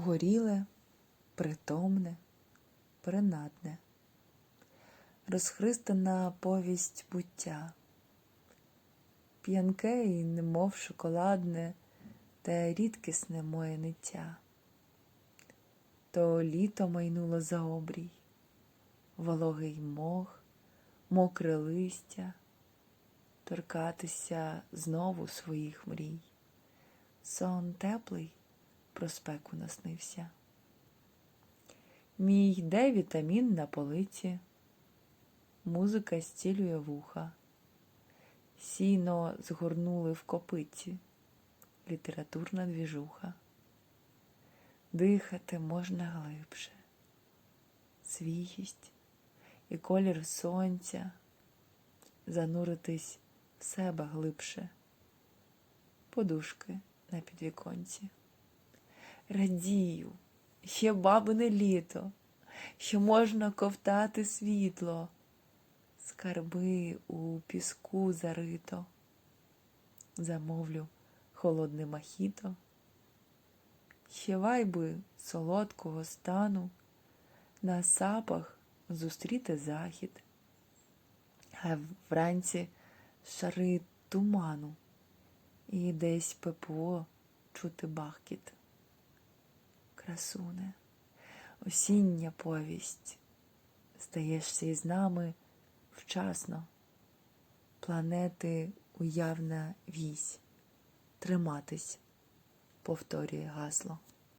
горіле, притомне, принадне, розхристана повість буття, п'янке і немов шоколадне, та рідкісне моє ниття. То літо майнуло за обрій, вологий мох, мокре листя, торкатися знову своїх мрій. Сон теплий про спеку наснився. Мій де вітамін на полиці, музика стілює вуха, сіно згорнули в копиці, літературна двіжуха. Дихати можна глибше, свіжість і колір сонця, зануритись в себе глибше, подушки на підвіконці. Радію, ще бабине літо, що можна ковтати світло, скарби у піску зарито, замовлю холодне махіто, ще вайби солодкого стану, на сапах зустріти захід, а вранці шари туману. І десь ППО чути бахкіт. Красуне, осіння повість, стаєшся із нами вчасно, планети уявна вісь, триматись, повторює гасло.